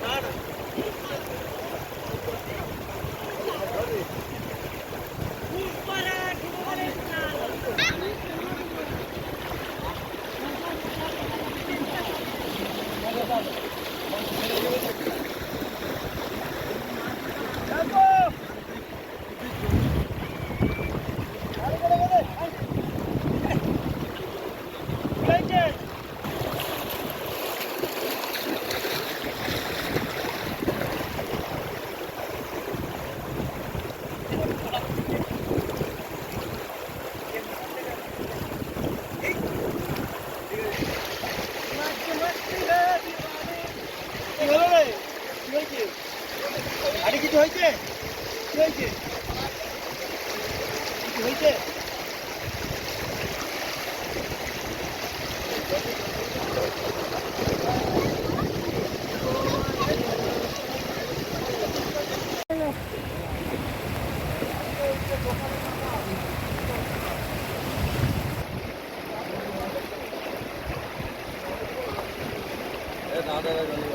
Para! 向いて拿着那个。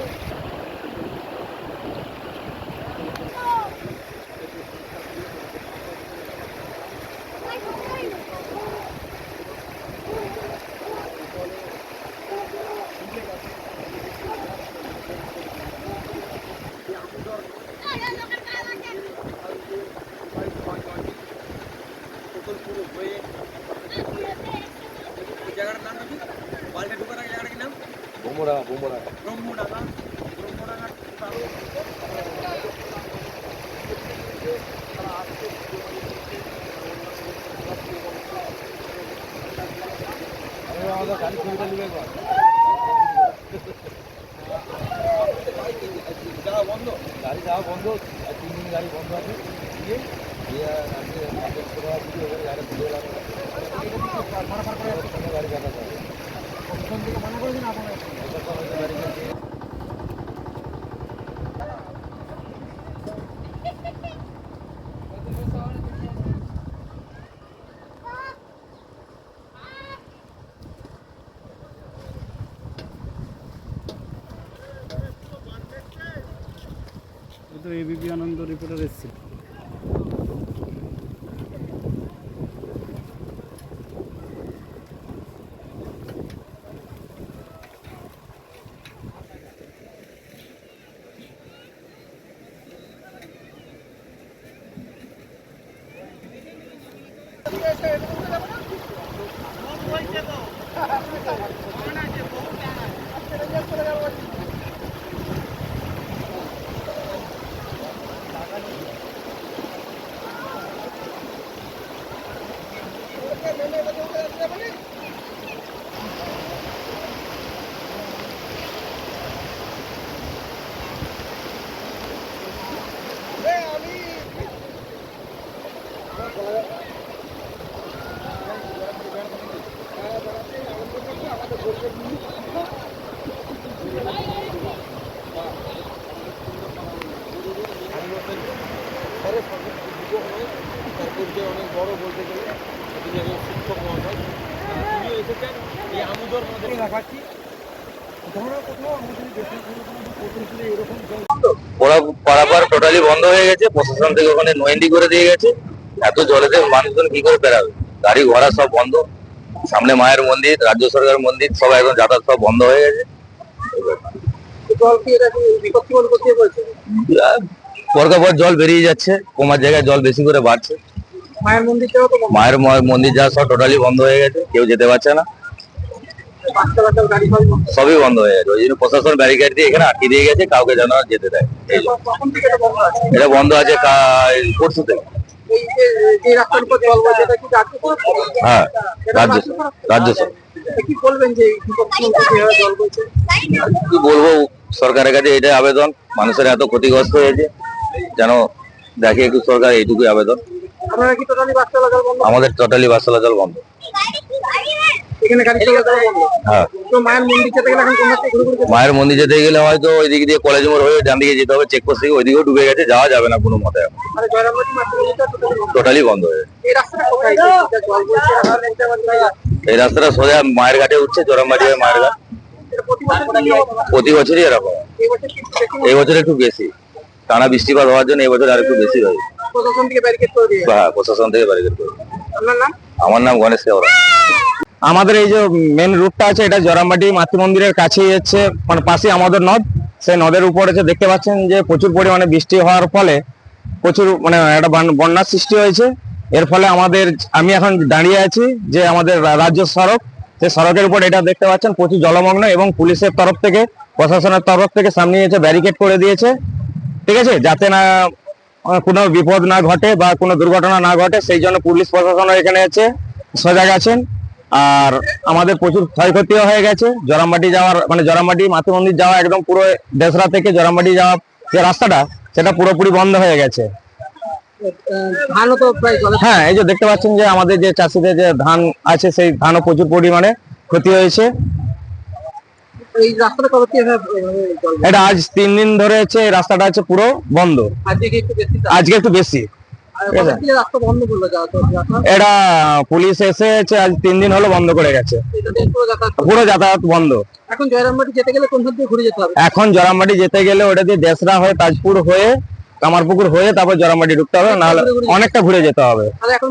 হয়েছে? বোমরা বোমরা আমাদের গাড়ি ছবিটা নিবে একবার গাড়ি যাওয়া বন্ধ আর তিন দিন গাড়ি বন্ধ আছে দিয়ে দিয়ে আজকে গাড়ি তুলে গেলাম গাড়ি দেখা যাবে তো এবিপি আনন্দ রিপোর্টার এসেছিল বড় বলতে গেলে তিনি একজন শিক্ষক মহাশয় তিনিও এসেছেন এই আমুদর মধ্যে। দেখাচ্ছি কোথাও কোথাও আমাদের দেশের কোনো কোনো প্রতিনিধি এরকম জল ওরা পারাপার টোটালি বন্ধ হয়ে গেছে প্রশাসন থেকে ওখানে নয়েন্ডি করে দিয়ে গেছে। এত জলেতে মানুষজন কি করে বেড়াবে? গাড়ি ঘোড়া সব বন্ধ। সামনে মায়ের মন্দির রাজ্য সরকার মন্দির সব এখন যাতায়াত সব বন্ধ হয়ে গেছে। জল কি এটা কি বিপত্তি মনে করতে বলছে? পরকা পর জল বেরিয়ে যাচ্ছে কমার জায়গায় জল বেশি করে বাড়ছে। মায়ের মন্দিরটাও তো মায়ের মন্দির যা সব টোটালি বন্ধ হয়ে গেছে কেউ যেতে পারছে না। সবই বন্ধ। হয়ে গেছে। ওই জন্য প্রশাসন ব্যারিকেড দিয়ে এখানে আটকে দিয়ে গেছে কাউকে যেন যেতে দেয়। এটা বন্ধ আছে? পরশু থেকে? হ্যাঁ রাজ্য রাজ্য কি বলব সরকারের কাছে এটাই আবেদন। মানুষের এত ক্ষতিগ্রস্ত হয়েছে। যেন দেখে একটু সরকার এইটুকুই আবেদন। আপনারা কি টোটালি বাস চলাচল বন্ধ? আমাদের টোটালি বাস চলাচল বন্ধ। এখানে গাড়ি চলাচল বন্ধ? হ্যাঁ। তো মায়ের মন্দির যেতে গেলে এখন কোন থেকে ঘুরে ঘুরে মায়ের মন্দির যেতে গেলে হয়তো ওই দিক দিয়ে কলেজ মোড় হয়ে ডান দিকে যেতে হবে চেকপোস্ট থেকে ওইদিকেও ডুবে গেছে যাওয়া যাবে না কোনো মতে এখন। টোটালি বন্ধ। হয়ে এই রাস্তাটা কোথায়? জল? এই সোজা মায়ের ঘাটে উঠছে জোরামবাড়ি হয়ে মায়ের ঘাট? প্রতি বছরই এরকম। এই বছর একটু বেশি। টানা বৃষ্টিপাত হওয়ার জন্য এই বছর আর একটু বেশি হয়। প্রশাসন থেকে ব্যারিকেড করে দিয়ে হ্যাঁ প্রশাসন থেকে ব্যারিকেড করে আপনার নাম? আমার নাম গণেশ কেওড়া। আমাদের এই যে মেন রুটটা আছে এটা জরামাটি মাতৃ মন্দিরের কাছেই হচ্ছে মানে পাশে আমাদের নদ। সেই নদের উপর হচ্ছে দেখতে পাচ্ছেন যে প্রচুর পরিমাণে বৃষ্টি হওয়ার ফলে প্রচুর মানে একটা বান- বন্যার সৃষ্টি হয়েছে। এর ফলে আমাদের আমি এখন দাঁড়িয়ে আছি যে আমাদের রাজ্য সড়ক সে সড়কের উপর এটা দেখতে পাচ্ছেন প্রচুর জলমগ্ন এবং পুলিশের তরফ থেকে প্রশাসনের তরফ থেকে সামনে এসে ব্যারিকেড করে দিয়েছে। ঠিক আছে? যাতে না কোনো বিপদ না ঘটে বা কোনো দুর্ঘটনা না ঘটে সেই জন্য পুলিশ প্রশাসনও এখানে আছে সজাগ আছেন। আর আমাদের প্রচুর ক্ষয়ক্ষতিও হয়ে গেছে। জরামবাটি যাওয়ার মানে জরামবাটি মাতৃ মন্দির যাওয়া একদম পুরো দেশরা থেকে জরামবাটি যাওয়া যে রাস্তাটা সেটা পুরোপুরি বন্ধ হয়ে গেছে। হ্যাঁ এই যে দেখতে পাচ্ছেন যে আমাদের যে চাষিদের যে ধান আছে সেই ধানও প্রচুর পরিমাণে ক্ষতি হয়েছে। এই রাস্তাটা কবে জল এটা আজ তিন দিন ধরে হচ্ছে এই রাস্তাটা হচ্ছে পুরো বন্ধ। আজকে একটু বেশি? এটা পুলিশ এসে আজ তিন দিন হলো বন্ধ করে গেছে। পুরো যাতায়াত বন্ধ। এখন জয়রামবাটি যেতে গেলে কোন দিয়ে ঘুরে যেতে হবে? এখন জরামাটি যেতে গেলে ওটা দিয়ে দেশরা হয়ে তাজপুর হয়ে কামারপুকুর হয়ে তারপর জরামাটি ঢুকতে হবে নাহলে অনেকটা ঘুরে যেতে হবে। এখন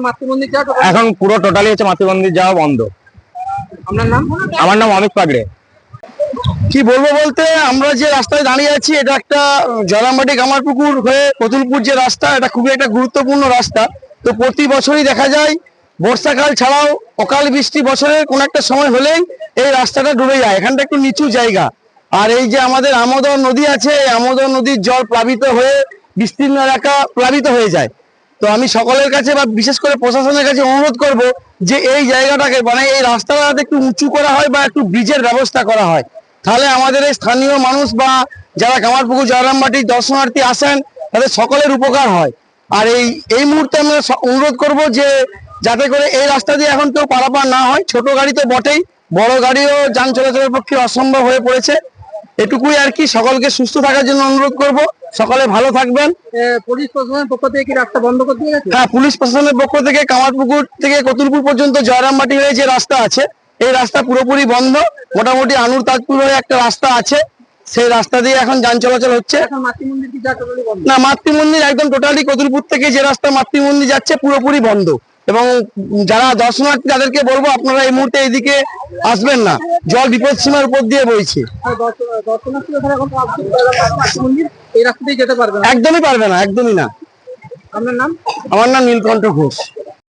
এখন পুরো টোটালি হচ্ছে মাতৃমন্দির যাওয়া বন্ধ। আপনার নাম? আমার নাম অমিত পাগড়ে। কি বলব বলতে, আমরা যে রাস্তায় দাঁড়িয়ে আছি, এটা একটা জলামাটি কামারপুকুর হয়ে কতুলপুর যে রাস্তা, এটা খুবই একটা গুরুত্বপূর্ণ রাস্তা। তো প্রতি বছরই দেখা যায়, বর্ষাকাল ছাড়াও অকাল বৃষ্টি বছরের কোন একটা সময় হলেই এই রাস্তাটা ডুবে যায়। এখানটা একটু নিচু জায়গা। আর এই যে আমাদের আমোদর নদী আছে, এই আমোদর নদীর জল প্লাবিত হয়ে বিস্তীর্ণ এলাকা প্লাবিত হয়ে যায়। তো আমি সকলের কাছে বা বিশেষ করে প্রশাসনের কাছে অনুরোধ করব যে এই জায়গাটাকে মানে এই রাস্তাটা একটু উঁচু করা হয় বা একটু ব্রিজের ব্যবস্থা করা হয়। তাহলে আমাদের এই স্থানীয় মানুষ বা যারা কামারপুকুর জয়রামবাটির দর্শনার্থী আসেন তাদের সকলের উপকার হয়। আর এই এই মুহূর্তে আমরা অনুরোধ করব যে যাতে করে এই রাস্তা দিয়ে এখন কেউ পারাপার না হয়। ছোট গাড়ি তো বটেই বড় গাড়িও যান চলাচলের পক্ষে অসম্ভব হয়ে পড়েছে। এটুকুই আর কি সকলকে সুস্থ থাকার জন্য অনুরোধ করব। সকলে ভালো থাকবেন। পুলিশ প্রশাসনের পক্ষ থেকে কি রাস্তা বন্ধ করে হ্যাঁ পুলিশ প্রশাসনের পক্ষ থেকে কামারপুকুর থেকে কতুলপুর পর্যন্ত জয়রামবাটি হয়ে যে রাস্তা আছে এই রাস্তা পুরোপুরি বন্ধ। মোটামুটি আনুর তাজপুর হয়ে একটা রাস্তা আছে। সেই রাস্তা দিয়ে এখন যান চলাচল হচ্ছে। বন্ধ? না মাতৃমন্দির একদম টোটালি কতুলপুর থেকে যে রাস্তা মাতৃমন্দির যাচ্ছে পুরোপুরি বন্ধ। এবং যারা দর্শনার্থী তাদেরকে বলব আপনারা এই মুহূর্তে এইদিকে আসবেন না। জল বিপদ সীমার উপর দিয়ে বইছে। না। একদমই পারবে না একদমই না। আপনার নাম? আমার নাম নীলকণ্ঠ ঘোষ।